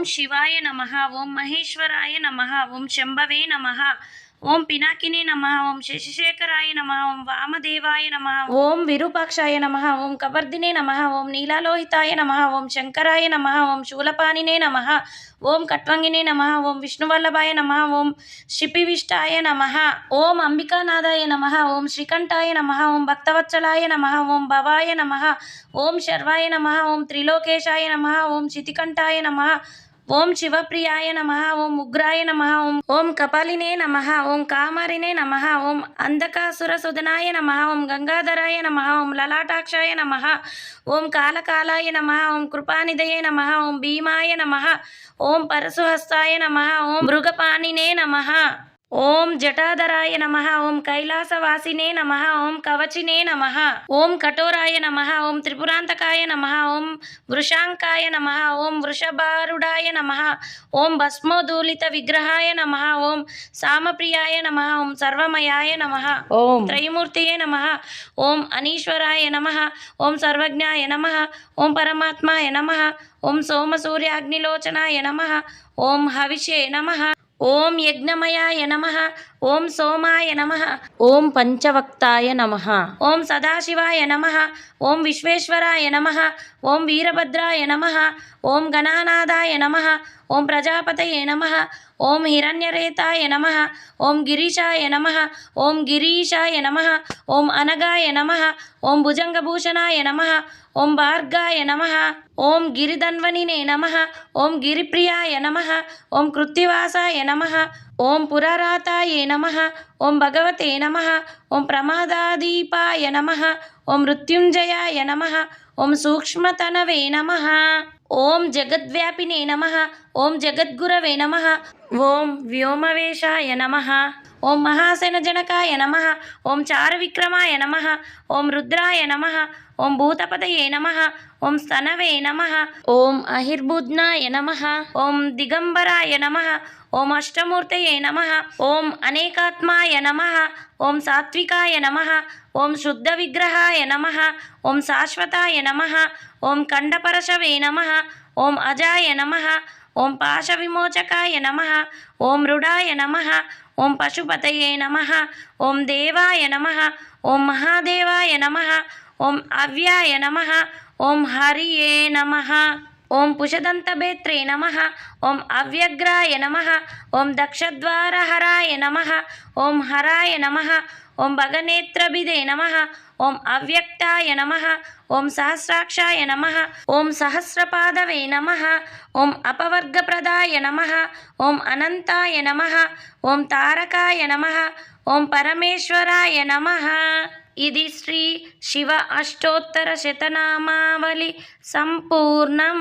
ఓం శివాయ నమ ఓం మహేశ్వరాయ నమ ఓం శంభవే నమ ఓం పినాకినే నమ ఓం శశిశేఖరాయ నమ ఓం వామదేవాయ నమ ఓం విరూపాక్షాయ నమ ఓం కబర్దినే నమ ఓం నీలాలోహితాయ నమ ఓం శంకరాయ నమ ఓం శూలపానినే నమ ఓం కట్వంగినే నమ ఓం విష్ణువల్లభాయ నమ ఓం శిపివిష్టాయ నమ ఓం అంబికానాథాయ నమ ఓం శ్రీకంఠాయ నమ ఓం భక్తవత్సలాయ నమ ఓం భవాయ నమ ఓం శర్వాయ నమ ఓం త్రిలోకేశాయ నమ ఓం శితికంఠాయ నమ ఓం శివప్రియాయ నమ ఓం ఉగ్రాయ నమ ఓం ఓం కపాలినే నమ ఓం కామరినే నమ ఓం అంధకాసుర అంధకాసురసుదనాయ నమ ఓం గంగాధరాయ నమ ఓం లలాటాక్షాయ నమ ఓం కాలకాలాయ నమ ఓం కృపానిదయే నమ ఓం భీమాయ నమ ఓం పరశుహస్తాయ నమ ఓం మృగపాణినే నమ ఓం జటాధరాయ నమ ఓం కైలాసవాసినే నమ ఓం కవచినే నమ ఓం కఠోరాయ నమ ఓం త్రిపురాంతకాయ నమ ఓం వృషాంకాయ నమ ఓం వృషభారుడాయ నమ ఓం భస్మోదూలిత విగ్రహాయ నమ ఓం సామప్రియాయ నమ ఓం సర్వమయాయ నమ ఓం త్రైమూర్తియే నమ ఓం అనీశ్వరాయ నమ ఓం సర్వజ్ఞాయ నమ ఓం పరమాత్మాయ నమ ఓం సోమసూర్యాగ్నిలోచనాయ నమ ఓం హవిషే నమ ఓం యజ్ఞమయాయ నమ ఓం సోమాయ నమ ఓం పంచవక్తాయ నమ ఓం సదాశివాయ నమ ఓం విశ్వేశ్వరాయ నమ ఓం వీరభద్రాయ నమ ఓం గణానాథాయ నమ ఓం ప్రజాపతయే నమ ఓం హిరణ్యరేతాయ నమ ఓం గిరీశాయ నమ ఓం గిరీశాయ నమ ఓం అనగాయ నమ ఓం భుజంగభూషణాయ నమ ఓం భార్గాయ నమ ఓం గిరిధన్వనినే నమ ఓం గిరిప్రియాయ నమ ఓం కృత్తివాసాయ నమ ఓం పురరాతాయే నమ ఓం భగవతే నమ ఓం ప్రమాదాదీపాయ నమ ఓం మృత్యుంజయాయ నమ ఓం సూక్ష్మతనవే నమ ఓం జగద్వ్యాపినే నమ ఓం జగద్గురవే నమ ఓం వ్యోమవేషాయ నమ ఓం మహాసేన జనకాయ నమ ఓం చారువిక్రమాయ నమ ఓం రుద్రాయ నమ ఓం భూతపతయే నమ ఓం స్తనవే నమ ఓం అహిర్బుధ్నాయ నమ ఓం దిగంబరాయ నమ ఓం అష్టమూర్తయే నమ ఓం అనేకాత్మాయ నమ ఓం సాత్వికాయ నమ ఓం శుద్ధ విగ్రహాయ నమ ఓం శాశ్వతాయ నమ ఓం కండపరశవే నమ ఓం అజాయ నమ ఓం పాశ విమోచకాయ నమ ఓం రుడాయ నమ ఓం పశుపతయే నమ ఓం దేవాయ నమ ఓం మహాదేవాయ నమ ఓం అవ్యాయ నమ ఓం హరియే నమ ఓం పుషదంతభేత్రే నమ ఓం అవ్యగ్రాయ నమ ఓం దక్షద్వారహరాయ నమ ఓం హరాయ నమ ఓం భగనేత్రభిదే నమ. ఓం అవ్యక్తాయ నమ. ఓం సహస్రాక్షాయ నమ. ఓం సహస్రపాదవే నమ. ఓం అపవర్గప్రదాయ నమ. ఓం అనంతాయ నమ. ఓం తారకాయ నమ. ఓం పరమేశ్వరాయ నమ. ఇది శ్రీ శివ అష్టోత్తర శతనామావళి సంపూర్ణం.